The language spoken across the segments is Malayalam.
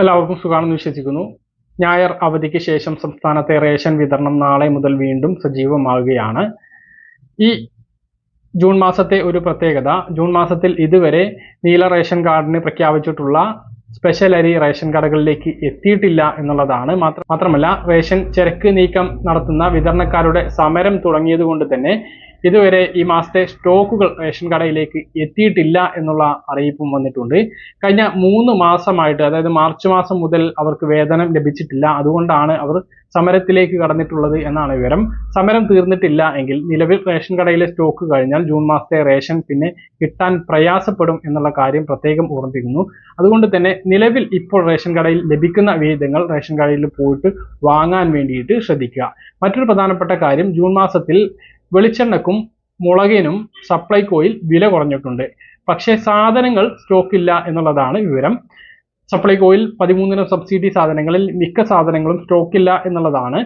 എല്ലാവർക്കും സുഖാണെന്ന് വിശ്വസിക്കുന്നു. ഞായർ അവധിക്ക് ശേഷം സംസ്ഥാനത്തെ റേഷൻ വിതരണം നാളെ മുതൽ വീണ്ടും സജീവമാവുകയാണ്. ഈ ജൂൺ മാസത്തെ ഒരു പ്രത്യേകത ജൂൺ മാസത്തിൽ ഇതുവരെ നീല റേഷൻ കാർഡിന് പ്രഖ്യാപിച്ചിട്ടുള്ള സ്പെഷ്യൽ അരി റേഷൻ കടകളിലേക്ക് എത്തിയിട്ടില്ല എന്നുള്ളതാണ്. മാത്രമല്ല റേഷൻ ചരക്ക് നീക്കം നടത്തുന്ന വിതരണക്കാരുടെ സമരം തുടങ്ങിയത് കൊണ്ട് തന്നെ ഇതുവരെ ഈ മാസത്തെ സ്റ്റോക്കുകൾ റേഷൻ കടയിലേക്ക് എത്തിയിട്ടില്ല എന്നുള്ള അറിയിപ്പും വന്നിട്ടുണ്ട്. കഴിഞ്ഞ മൂന്ന് മാസമായിട്ട് അതായത് മാർച്ച് മാസം മുതൽ അവർക്ക് വേതനം ലഭിച്ചിട്ടില്ല. അതുകൊണ്ടാണ് അവർ സമരത്തിലേക്ക് കടന്നിട്ടുള്ളത് എന്നാണ് വിവരം. സമരം തീർന്നിട്ടില്ല എങ്കിൽ നിലവിൽ റേഷൻ കടയിലെ സ്റ്റോക്ക് കഴിഞ്ഞാൽ ജൂൺ മാസത്തെ റേഷൻ പിന്നെ കിട്ടാൻ പ്രയാസപ്പെടും എന്നുള്ള കാര്യം പ്രത്യേകം ഓർമ്മിപ്പിക്കുന്നു. അതുകൊണ്ട് തന്നെ നിലവിൽ ഇപ്പോൾ റേഷൻ കടയിൽ ലഭിക്കുന്ന വിഹിതങ്ങൾ റേഷൻ കടയിൽ പോയിട്ട് വാങ്ങാൻ വേണ്ടിയിട്ട് ശ്രദ്ധിക്കുക. മറ്റൊരു പ്രധാനപ്പെട്ട കാര്യം ജൂൺ മാസത്തിൽ വെളിച്ചെണ്ണക്കും മുളകിനും സപ്ലൈകോയിൽ വില കുറഞ്ഞിട്ടുണ്ട്. പക്ഷേ സാധനങ്ങൾ സ്റ്റോക്ക് ഇല്ല എന്നുള്ളതാണ് വിവരം. സപ്ലൈകോയിൽ പതിമൂന്നിനം സബ്സിഡി സാധനങ്ങളിൽ മിക്ക സാധനങ്ങളും സ്റ്റോക്ക് ഇല്ല എന്നുള്ളതാണ്.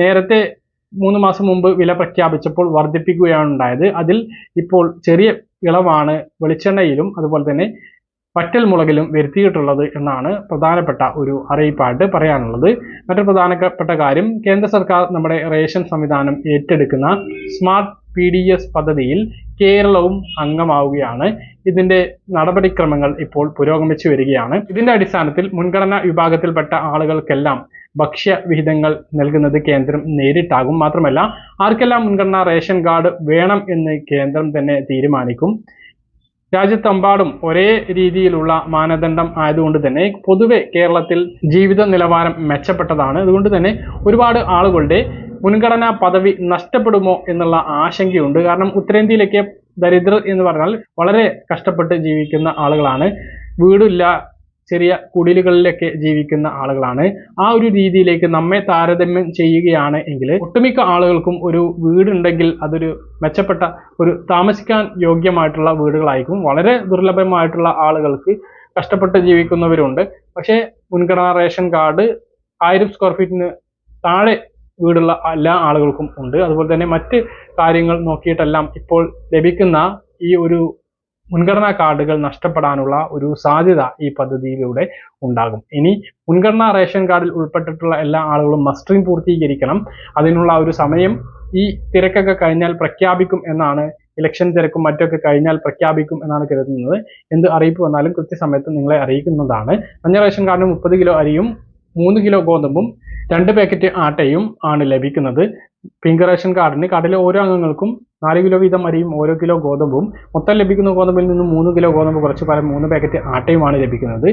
നേരത്തെ മൂന്ന് മാസം മുമ്പ് വില പ്രഖ്യാപിച്ചപ്പോൾ വർദ്ധിപ്പിക്കുകയാണ് ഉണ്ടായത്. അതിൽ ഇപ്പോൾ ചെറിയ ഇളവാണ് വെളിച്ചെണ്ണയിലും അതുപോലെ തന്നെ വറ്റൽ മുളകിലും വരുത്തിയിട്ടുള്ളത് എന്നാണ് പ്രധാനപ്പെട്ട ഒരു അറിയിപ്പായിട്ട് പറയാനുള്ളത്. മറ്റൊരു പ്രധാനപ്പെട്ട കാര്യം കേന്ദ്ര സർക്കാർ നമ്മുടെ റേഷൻ സംവിധാനം ഏറ്റെടുക്കുന്ന സ്മാർട്ട് പി ഡി എസ് പദ്ധതിയിൽ കേരളവും അംഗമാവുകയാണ്. ഇതിന്റെ നടപടിക്രമങ്ങൾ ഇപ്പോൾ പുരോഗമിച്ചു വരികയാണ്. ഇതിന്റെ അടിസ്ഥാനത്തിൽ മുൻഗണനാ വിഭാഗത്തിൽപ്പെട്ട ആളുകൾക്കെല്ലാം ഭക്ഷ്യവിഹിതങ്ങൾ നൽകുന്നത് കേന്ദ്രം നേരിട്ടാകും മാത്രമല്ല ആർക്കെല്ലാം മുൻഗണനാ റേഷൻ കാർഡ് വേണം എന്ന് കേന്ദ്രം തന്നെ തീരുമാനിക്കും. രാജ്യത്തെമ്പാടും ഒരേ രീതിയിലുള്ള മാനദണ്ഡം ആയതുകൊണ്ട് തന്നെ പൊതുവെ കേരളത്തിൽ ജീവിത നിലവാരം മെച്ചപ്പെട്ടതാണ്. അതുകൊണ്ട് തന്നെ ഒരുപാട് ആളുകളുടെ മുൻഗണനാ പദവി നഷ്ടപ്പെടുമോ എന്നുള്ള ആശങ്കയുണ്ട്. കാരണം ഉത്തരേന്ത്യയിലൊക്കെ ദരിദ്രർ എന്ന് പറഞ്ഞാൽ വളരെ കഷ്ടപ്പെട്ട് ജീവിക്കുന്ന ആളുകളാണ്. വീടില്ല ചെറിയ കുടിലുകളിലൊക്കെ ജീവിക്കുന്ന ആളുകളാണ്. ആ ഒരു രീതിയിലേക്ക് നമ്മെ താരതമ്യം ചെയ്യുകയാണ് എങ്കിൽ ഒട്ടുമിക്ക ആളുകൾക്കും ഒരു വീടുണ്ടെങ്കിൽ അതൊരു മെച്ചപ്പെട്ട ഒരു താമസിക്കാൻ യോഗ്യമായിട്ടുള്ള വീടുകളായിരിക്കും. വളരെ ദുർലഭമായിട്ടുള്ള ആളുകൾക്ക് കഷ്ടപ്പെട്ട് ജീവിക്കുന്നവരുണ്ട്. പക്ഷേ മുൻഗണനാ റേഷൻ കാർഡ് ആയിരം സ്ക്വയർ ഫീറ്റിന് താഴെ വീടുള്ള എല്ലാ ആളുകൾക്കും ഉണ്ട്. അതുപോലെ തന്നെ മറ്റ് കാര്യങ്ങൾ നോക്കിയിട്ടെല്ലാം ഇപ്പോൾ ലഭിക്കുന്ന ഈ ഒരു മുൻഗണനാ കാർഡുകൾ നഷ്ടപ്പെടാനുള്ള ഒരു സാധ്യത ഈ പദ്ധതിയിലൂടെ ഉണ്ടാകും. ഇനി മുൻഗണനാ റേഷൻ കാർഡിൽ ഉൾപ്പെട്ടിട്ടുള്ള എല്ലാ ആളുകളും മസ്റ്ററിംഗ് പൂർത്തീകരിക്കണം. അതിനുള്ള ഒരു സമയം ഈ തിരക്കൊക്കെ കഴിഞ്ഞാൽ പ്രഖ്യാപിക്കും എന്നാണ് ഇലക്ഷൻ തിരക്കും മറ്റൊക്കെ കഴിഞ്ഞാൽ പ്രഖ്യാപിക്കും എന്നാണ് കരുതുന്നത്. എന്ത് അറിയിപ്പ് വന്നാലും കൃത്യസമയത്ത് നിങ്ങളെ അറിയിക്കുന്നതാണ്. മഞ്ഞ റേഷൻ കാർഡിന് മുപ്പത് കിലോ അരിയും മൂന്ന് കിലോ ഗോതമ്പും രണ്ട് പാക്കറ്റ് ആട്ടയും ആണ് ലഭിക്കുന്നത്. പിങ്ക് റേഷൻ കാർഡിന് കാർഡിലെ ഓരോ അംഗങ്ങൾക്കും നാല് കിലോ വീതം അരിയും ഓരോ കിലോ ഗോതമ്പും. മൊത്തം ലഭിക്കുന്ന ഗോതമ്പിൽ നിന്നും മൂന്ന് കിലോ ഗോതമ്പ് കുറച്ച് പല മൂന്ന് പാക്കറ്റ് ആട്ടയുമാണ് ലഭിക്കുന്നത്.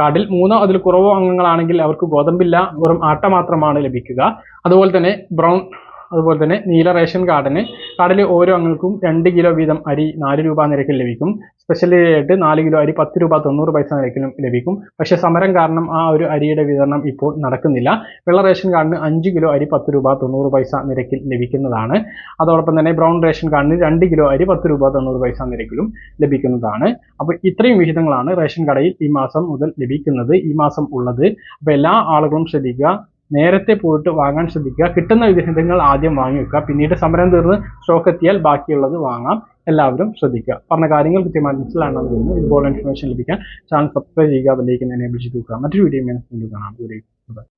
കാർഡിൽ മൂന്നോ അതിൽ കുറവോ അംഗങ്ങളാണെങ്കിൽ അവർക്ക് ഗോതമ്പില്ല വെറും ആട്ട മാത്രമാണ് ലഭിക്കുക. അതുപോലെ തന്നെ ബ്രൗൺ അതുപോലെ തന്നെ നീല റേഷൻ കാർഡിന് കാർഡിലെ ഓരോ അംഗങ്ങൾക്കും രണ്ട് കിലോ വീതം അരി നാല് രൂപ നിരക്കിൽ ലഭിക്കും. സ്പെഷ്യലി ആയിട്ട് നാല് കിലോ അരി പത്ത് രൂപ തൊണ്ണൂറ് പൈസ നിരക്കിലും ലഭിക്കും. പക്ഷേ സമരം കാരണം ആ ഒരു അരിയുടെ വിതരണം ഇപ്പോൾ നടക്കുന്നില്ല. വെള്ള റേഷൻ കാർഡിന് അഞ്ച് കിലോ അരി പത്ത് രൂപ തൊണ്ണൂറ് പൈസ നിരക്കിൽ ലഭിക്കുന്നതാണ്. അതോടൊപ്പം തന്നെ ബ്രൗൺ റേഷൻ കാർഡിന് രണ്ട് കിലോ അരി പത്ത് രൂപ തൊണ്ണൂറ് പൈസ നിരക്കിലും ലഭിക്കുന്നതാണ്. അപ്പോൾ ഇത്രയും വിഹിതങ്ങളാണ് റേഷൻ കടയിൽ ഈ മാസം മുതൽ ലഭിക്കുന്നത് ഈ മാസം ഉള്ളത്. അപ്പോൾ എല്ലാ ആളുകളും ശ്രദ്ധിക്കുക നേരത്തെ പോയിട്ട് വാങ്ങാൻ ശ്രദ്ധിക്കുക. കിട്ടുന്ന വിഹിതങ്ങൾ ആദ്യം വാങ്ങി വെക്കുക പിന്നീട് സമരം തീർന്ന് സ്റ്റോക്ക് എത്തിയാൽ ബാക്കിയുള്ളത് വാങ്ങാം. എല്ലാവരും ശ്രദ്ധിക്കുക. പറഞ്ഞ കാര്യങ്ങൾ കൃത്യമായി മനസ്സിലാണെന്ന് തോന്നുന്നു ഇതുപോലെ ഇൻഫർമേഷൻ ലഭിക്കാൻ ചാനൽ സബ്സ്ക്രൈബ് ചെയ്യുക അതിലേക്ക് എനേബിൾ ചെയ്ത് വെക്കുക. മറ്റൊരു വീഡിയോ കാണാം.